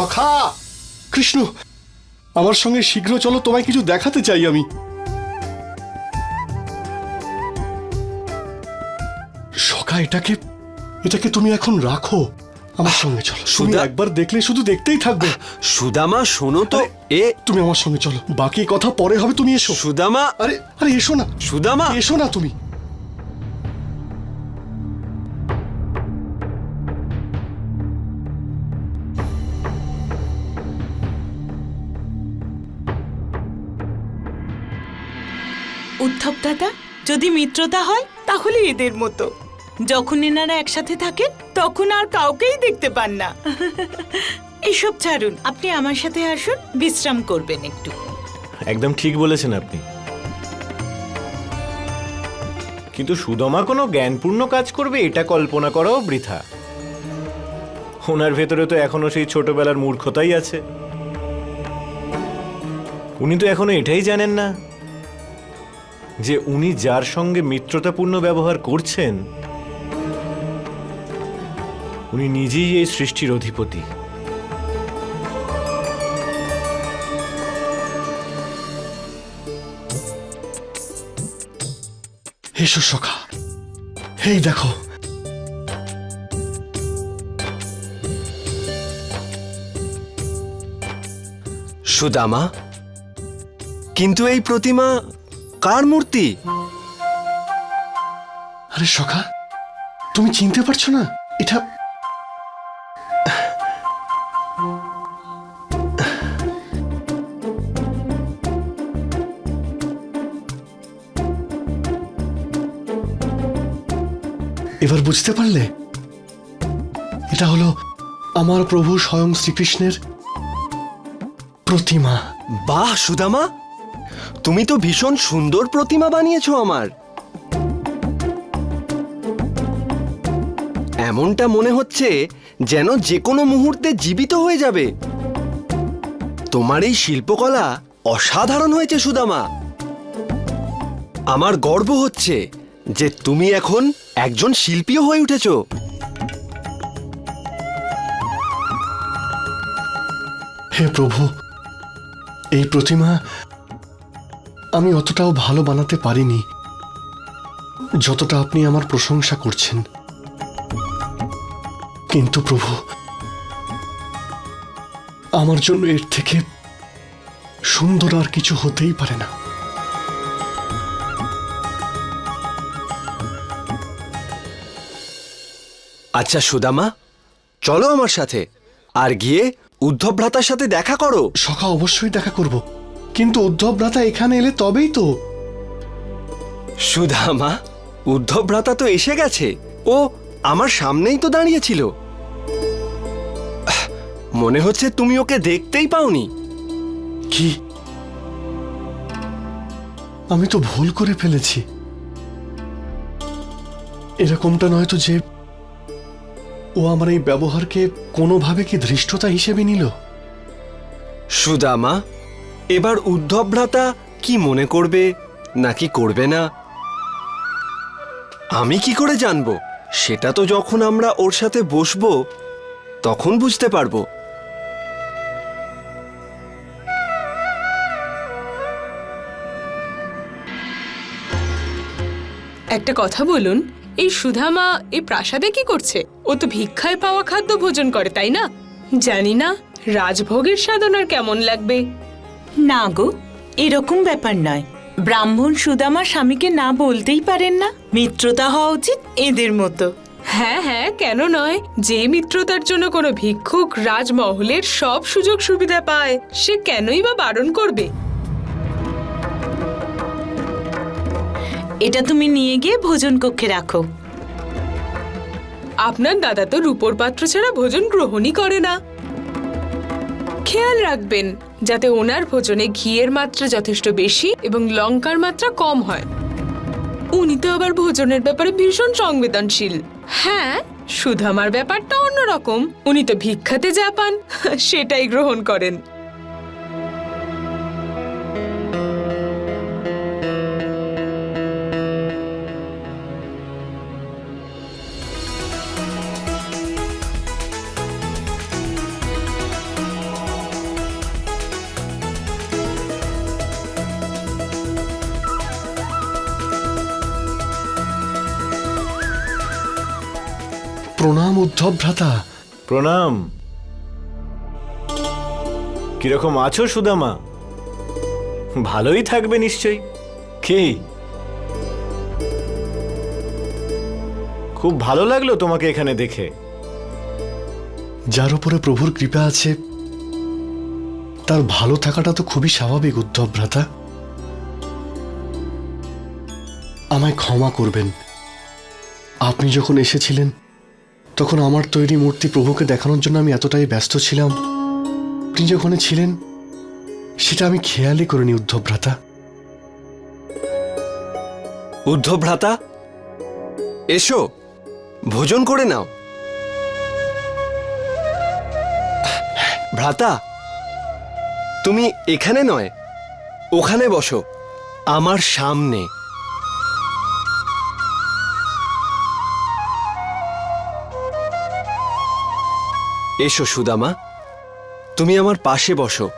সখা! কৃষ্ণ আমার সঙ্গে শীঘ্র চলো তোমায় কিছু দেখাতে চাই আমি। সখা এটাকে এটাকে তুমি এখন রাখো। আমার সঙ্গে চলো। তুমি সুধা- একবার দেখলে শুধু দেখতেই থাকবে। সুদামা শোনো তো এ তুমি আমার সঙ্গে চলো। বাকি কথা পরে হবে তুমি এসো। সুদামা আরে আরে এসো না। সুদামা! এসো না তুমি। উদ্ধব দাদা যদি মিত্রতা হয়, তাহলে এদের মতো। যখন এনারা একসাথে থাকেন, তখন আর কাউকেই দেখতে পান না। এসব ছাড়ুন, আপনি আমার সাথে আসুন, বিশ্রাম করবেন একটু। একদম ঠিক বলেছেন আপনি। কিন্তু সুদমা কোনো জ্ঞানপূর্ণ কাজ করবে, এটা কল্পনা করাও বৃথা। ওনার ভেতরে তো এখনও সেই ছোটবেলার মূর্খতাই আছে। উনি তো এখনও এটাই জানেন না। যে উনি যার সঙ্গে মিত্রতাপূর্ণ ব্যবহার করছেন উনি নিজেই এই সৃষ্টির অধিপতি। সখা এই দেখো। সুদামা কিন্তু এই প্রতিমা কার মূর্তি? আরে সখা তুমি চিনতে পারছ না? এটা এবার বুঝতে পারলে এটা হলো আমার প্রভু স্বয়ং শ্রীকৃষ্ণের প্রতিমা। বাহ সুদামা! তুমি তো ভীষণ সুন্দর প্রতিমা বানিয়েছো আমার। এমনটা মনে হচ্ছে যেন যে কোনো মুহূর্তে জীবিত হয়ে যাবে। তোমার এই শিল্পকলা অসাধারণ হয়েছে, সুদামা। আমার গর্ব হচ্ছে যে তুমি এখন একজন শিল্পীও হয়ে উঠেছ। হে প্রভু, এই প্রতিমা আমি অতটাও ভালো বানাতে পারিনি যতটা আপনি আমার প্রশংসা করছেন। কিন্তু প্রভু আমার জন্য এর থেকে সুন্দর আর কিছু হতেই পারে না। আচ্ছা সুদামা চলো আমার সাথে আর গিয়ে উদ্ধব ভ্রাতার সাথে দেখা করো। সখা অবশ্যই দেখা করব। কিন্তু উদ্ধব ভ্রাতা এখানে এলে তবেই তো। সুদামা উদ্ধব ভ্রাতা তো এসে গেছে। ও আমার সামনেই তো দাঁড়িয়েছিল। মনে হচ্ছে তুমি ওকে দেখতেই পাওনি। কি? আমি তো ভুল করে ফেলেছি। এরকমটা নয় তো যে ও আমার এই ব্যবহারকে কোনোভাবে কি ধৃষ্টতা হিসেবে নিল? সুদামা এবার উদ্ধব ভ্রাতা কি মনে করবে, নাকি করবে না? আমি কি করে জানব? সেটা তো যখন আমরা ওর সাথে বসবো, তখন বুঝতে পারব। একটা কথা বলুন, এই সুধামা এই প্রাসাদে কি করছে? ও তো ভিক্ষায় পাওয়া খাদ্য ভোজন করে, তাই না? জানি না, রাজভোগের সাধনার কেমন লাগবে। না গো এরকম ব্যাপার নয়। ব্রাহ্মণ সুদামা স্বামীকে না বলতেই পারেন না মিত্রতা হওয়া উচিত এদের মতো। হ্যাঁ হ্যাঁ কেন নয় যে মিত্রতার জন্য কোনো ভিক্ষুক রাজমহলের সব সুযোগ সুবিধা পায় সে কেনই বা বারণ করবে? এটা তুমি নিয়ে গিয়ে ভোজন কক্ষে রাখো। আপনার দাদা তো রূপোর পাত্র ছাড়া ভোজন গ্রহণই করে না। খেয়াল রাখবেন যাতে ওনার ভোজনে ঘিয়ের মাত্রা যথেষ্ট বেশি এবং লঙ্কার মাত্রা কম হয়। উনি তো আবার ভোজনের ব্যাপারে ভীষণ সংবেদনশীল। হ্যাঁ সুধামার ব্যাপারটা অন্যরকম। উনি তো ভিক্ষাতে যা পান সেটাই গ্রহণ করেন। প্রণাম উদ্ধব ভ্রাতা প্রণাম। কীরকম আছো সুদামা? ভালোই থাকবে নিশ্চয়ই। কি? খুব ভালো লাগল তোমাকে এখানে দেখে। যার উপরে প্রভুর কৃপা আছে তার ভালো থাকাটা তো খুবই স্বাভাবিক উদ্ধব ভ্রাতা আমায় ক্ষমা করবেন। আপনি যখন এসেছিলেন তখন আমার তৈরি মূর্তি প্রভুকে দেখানোর জন্য আমি এতটাই ব্যস্ত ছিলাম। আপনি ওখানে ছিলেন, সেটা আমি খেয়ালই করিনি উদ্ধব ভ্রাতা উদ্ধব ভ্রাতা এসো, ভোজন করে নাও। ভ্রাতা, তুমি এখানে নয়, ওখানে বসো, আমার সামনে। এসো সুদামা তুমি আমার পাশে বসো।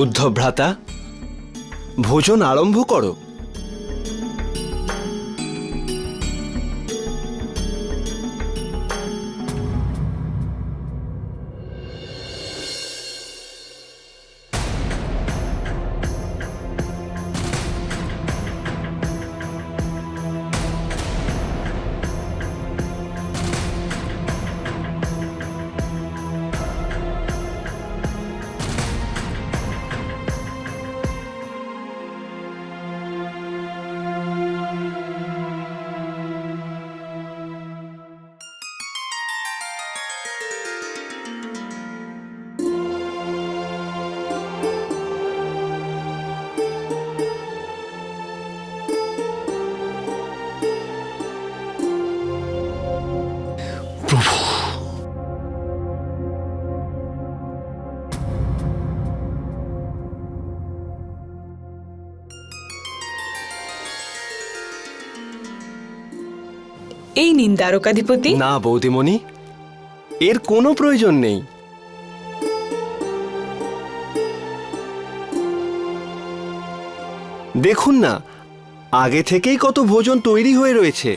উদ্ধব ভ্রাতা ভোজন আরম্ভ করো। এই নিন দ্বারকাধিপতি। না, বৌদিমণি, এর কোনো প্রয়োজন নেই। দেখুন না, আগে থেকেই কত ভোজন তৈরি হয়ে রয়েছে।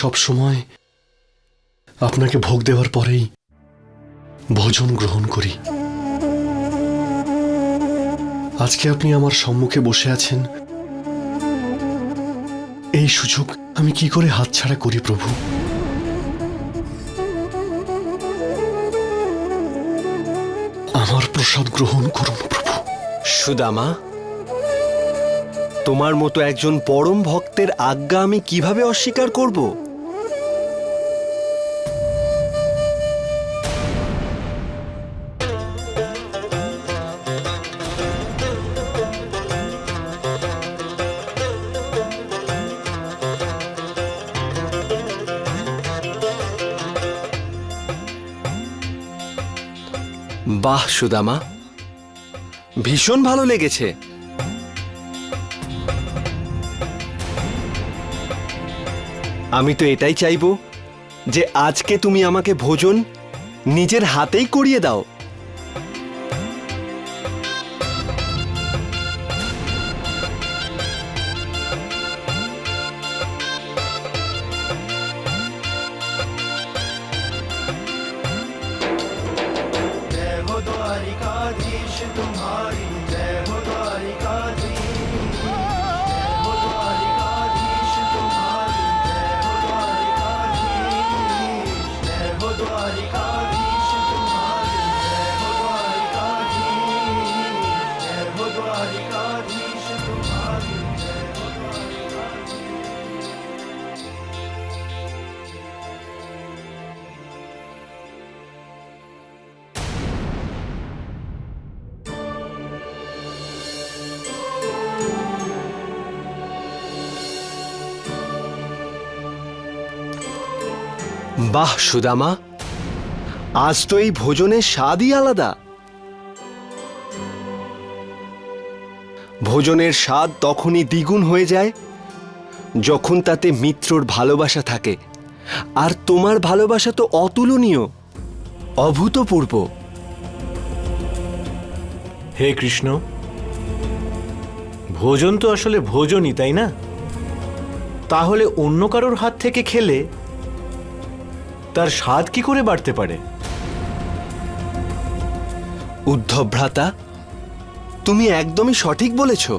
সব সময় আপনাকে ভোগ দেওয়ার পরেই ভোজন গ্রহণ করি। আজকে আপনি আমার সম্মুখে বসে আছেন। এই সুযোগ আমি কি করে হাতছাড়া করি প্রভু? আমার প্রসাদ গ্রহণ করুন প্রভু। সুদামা, তোমার মতো একজন পরম ভক্তের আজ্ঞা আমি কীভাবে অস্বীকার করব? বাহ, সুদামা। ভীষণ ভালো লেগেছে। আমি তো এটাই চাইব যে আজকে তুমি আমাকে ভোজন নিজের হাতেই করিয়ে দাও। বাহ, সুদামা। আজ তো এই ভোজনের স্বাদই আলাদা। ভোজনের স্বাদ তখনই দ্বিগুণ হয়ে যায়, যখন তাতে মিত্রর ভালোবাসা থাকে। আর তোমার ভালোবাসা তো অতুলনীয়, অভূতপূর্ব। হে কৃষ্ণ, ভোজন তো আসলে ভোজনই, তাই না? তাহলে অন্য কারোর হাত থেকে খেলে তার স্বাদ কি করে বাড়তে পারে? উদ্ধব ভ্রাতা তুমি একদমই সঠিক বলেছ।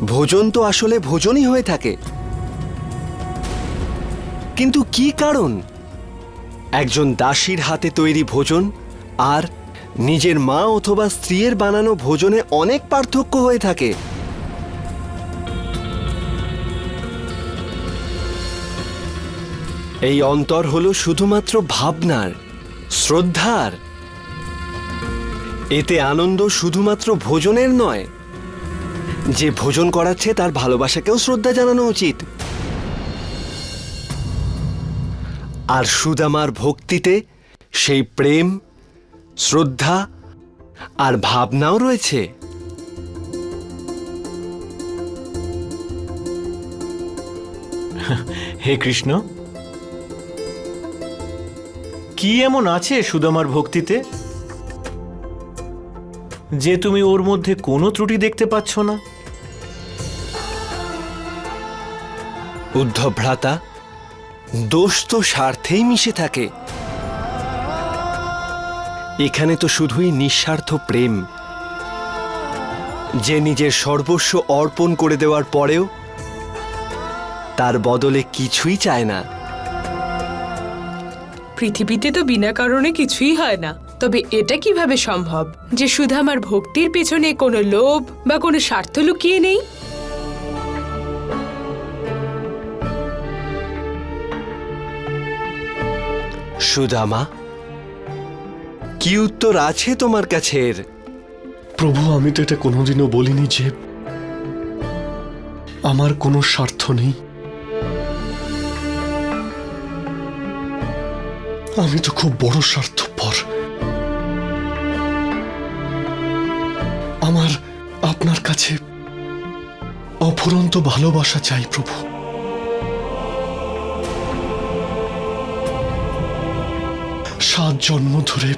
ভোজন তো আসলে ভোজনই হয়ে থাকে। কিন্তু কি কারণ? একজন দাসীর হাতে তৈরি ভোজন আর নিজের মা অথবা স্ত্রীর বানানো ভোজনে অনেক পার্থক্য হয়ে থাকে। এই অন্তর হলো শুধুমাত্র ভাবনার, শ্রদ্ধার। এতে আনন্দ শুধুমাত্র ভোজনের নয়, যে ভোজন করাচ্ছে তার ভালোবাসাকেও শ্রদ্ধা জানানো উচিত। আর সুদামার ভক্তিতে সেই প্রেম, শ্রদ্ধা আর ভাবনাও রয়েছে। হে কৃষ্ণ কি এমন আছে সুদামার ভক্তিতে? যে তুমি ওর মধ্যে কোনো ত্রুটি দেখতে পাচ্ছ না? উদ্ধব ভ্রাতা দোষ তো স্বার্থেই মিশে থাকে। এখানে তো শুধুই নিঃস্বার্থ প্রেম। যে নিজের সর্বস্ব অর্পণ করে দেওয়ার পরেও তার বদলে কিছুই চায় না। পৃথিবীতে তো বিনা কারণে কিছুই হয় না। তবে এটা কীভাবে সম্ভব? যে সুধামার ভক্তির পেছনে কোনো লোভ বা কোনো স্বার্থ লুকিয়ে নেই? সুদামা কি উত্তর আছে তোমার কাছে প্রভু আমি তো এটা কোনোদিনও বলিনি যে আমার কোনো স্বার্থ নেই। আমি তো খুব বড় স্বার্থপর। আমার, আপনার কাছে অফুরন্ত ভালোবাসা চাই প্রভু। সাত জন্ম ধরে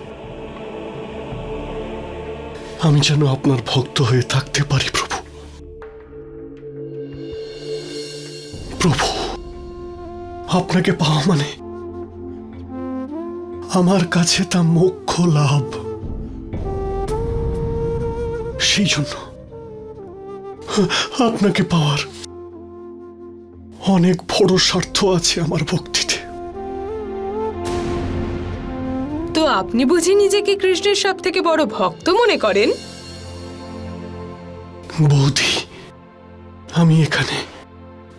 আমি যেন আপনার ভক্ত হয়ে থাকতে পারি প্রভু। প্রভু, আপনাকে পাওয়া মানে আমার কাছে তা মোক্ষ লাভ। সেই জন্য আপনাকে পাওয়ার অনেক বড় স্বার্থ আছে আমার ভক্তিতে। তো আপনি বুঝি নিজেকে কৃষ্ণের সব থেকে বড় ভক্ত মনে করেন? বৌদি আমি এখানে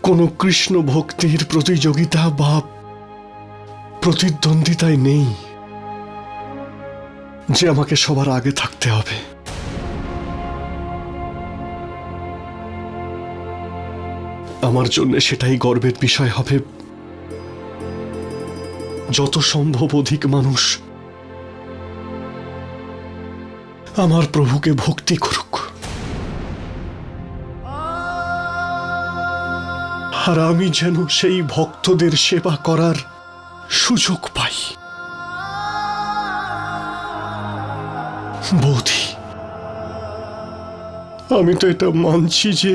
কোনো কৃষ্ণ ভক্তির প্রতিযোগিতা বা প্রতিদ্বন্দ্বিতায় নেই। যে আমাকে সবার আগে থাকতে হবে। আমার জন্য সেটাই গর্বের বিষয় হবে। যত সম্ভব অধিক মানুষ আমার প্রভুকে ভক্তি করুক। আর আমি যেন সেই ভক্তদের সেবা করার সুযোগ পাই। বৌদি আমি তো এটা মানছি যে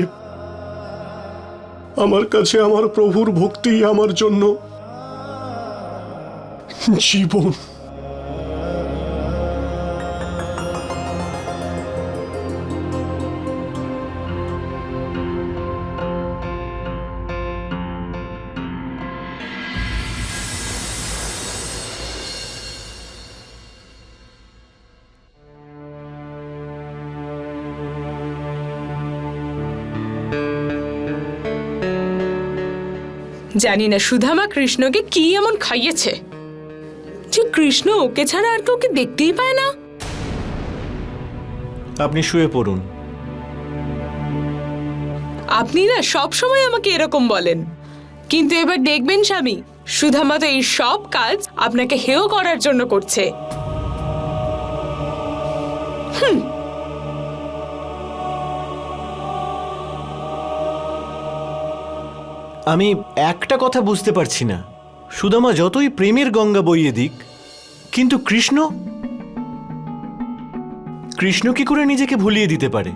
আমার কাছে আমার প্রভুর ভক্তি আমার জন্য জীবন। জানি না সুধামা কৃষ্ণকে কি এমন খাইয়েছে। যে কৃষ্ণ ওকে ছাড়া আর কাউকে দেখতেই পায় না। আপনি শুয়ে পড়ুন। আপনি না সব সময় আমাকে এরকম বলেন। কিন্তু এবার দেখবেন স্বামী সুধামা তো এই সব কাজ আপনাকে হেয় করার জন্য করছে। আমি একটা কথা বুঝতে পারছি না। সুদামা যতই প্রেমের গঙ্গা বইয়ে দিক, কিন্তু কৃষ্ণ? কৃষ্ণ কি করে নিজেকে ভুলিয়ে দিতে পারে?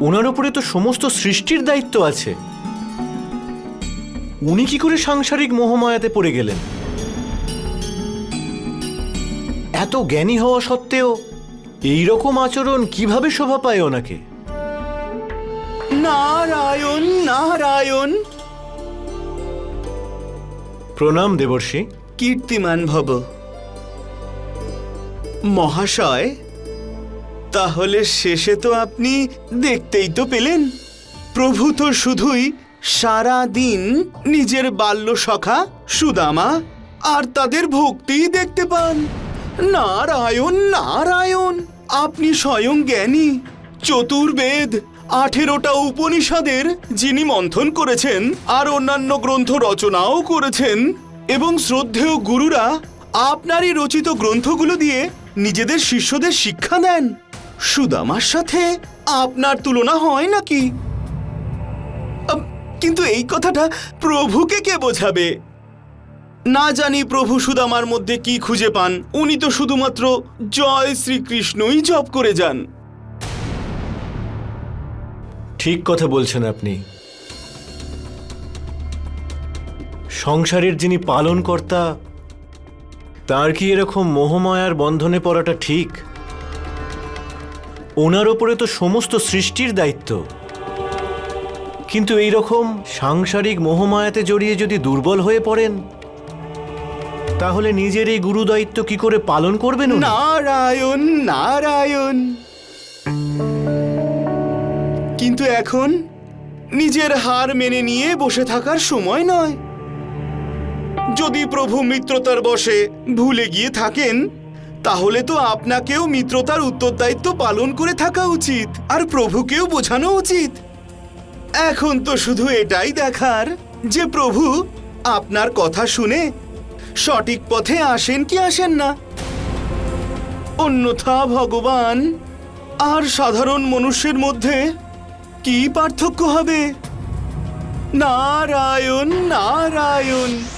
ওনার উপরে তো সমস্ত সৃষ্টির দায়িত্ব আছে। উনি কি করে সাংসারিক মোহমায়াতে পড়ে গেলেন? এত জ্ঞানী হওয়া সত্ত্বেও এই রকম আচরণ কীভাবে শোভা পায় ওনাকে? নারায়ণ নারায়ণ। প্রণাম দেবর্ষী। কীর্তিমান ভব। মহাশয় তাহলে শেষে তো আপনি দেখতেই তো পেলেন। প্রভু তো শুধুই সারা দিন নিজের বাল্য সখা সুদামা আর তাদের ভক্তিই দেখতে পান। নারায়ণ নারায়ণ আপনি স্বয়ং জ্ঞানী চতুর্বেদ আঠেরোটা উপনিষদের যিনি মন্থন করেছেন আর অন্যান্য গ্রন্থ রচনাও করেছেন এবং শ্রদ্ধেয় গুরুরা আপনারই রচিত গ্রন্থগুলো দিয়ে নিজেদের শিষ্যদের শিক্ষা দেন। সুদামার সাথে আপনার তুলনা হয় নাকি? কিন্তু এই কথাটা প্রভুকে কে বোঝাবে? না জানি প্রভু সুদামার মধ্যে কি খুঁজে পান। উনি তো শুধুমাত্র জয় শ্রীকৃষ্ণই জপ করে যান। ঠিক কথা বলছেন আপনি। সংসারের যিনি পালনকর্তা, তার কি এরকম মোহমায়ার বন্ধনে পড়াটা ঠিক? ওনার ওপরে তো সমস্ত সৃষ্টির দায়িত্ব। কিন্তু এই রকম সাংসারিক মোহমায়াতে জড়িয়ে যদি দুর্বল হয়ে পড়েন, তাহলে নিজের এই গুরু দায়িত্ব কি করে পালন করবেন নারায়ণ নারায়ণ। কিন্তু এখন নিজের হার মেনে নিয়ে বসে থাকার সময় নয়। যদি প্রভু মিত্রতার বসে ভুলে গিয়ে থাকেন, তাহলে তো আপনাকেও মিত্রতার উত্তরদায়িত্ব পালন করে থাকা উচিত, আর প্রভুকেও বোঝানো উচিত। এখন তো শুধু এটাই দেখার যে প্রভু আপনার কথা শুনে সঠিক পথে আসেন কি আসেন না। অন্যথা ভগবান আর সাধারণ মনুষ্যের মধ্যে কি পার্থক্য হবে? নারায়ণ নারায়ণ।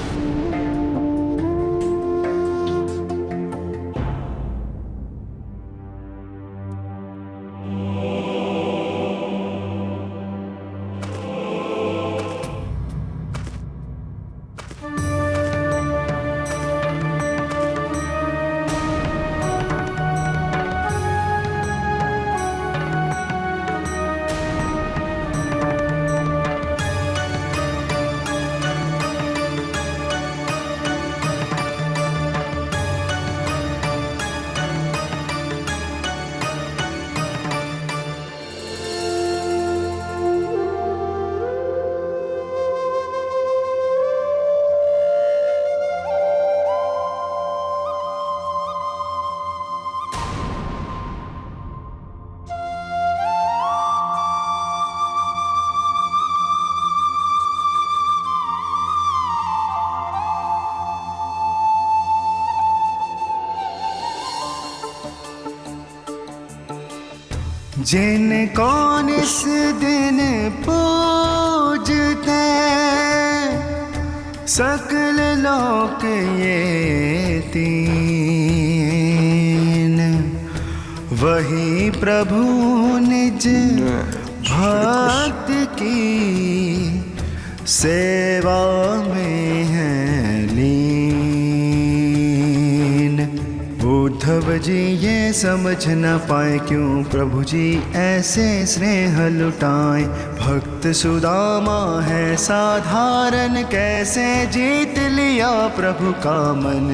जिनको इस दिन पूजते सकल लोक ये तीन। वही प्रभु निज भक्त की सेवा जी, ये समझ न पाए क्यों प्रभु जी, ऐसे स्नेह लुटाए। भक्त सुदामा है, साधारण कैसे जीत लिया प्रभु का मन?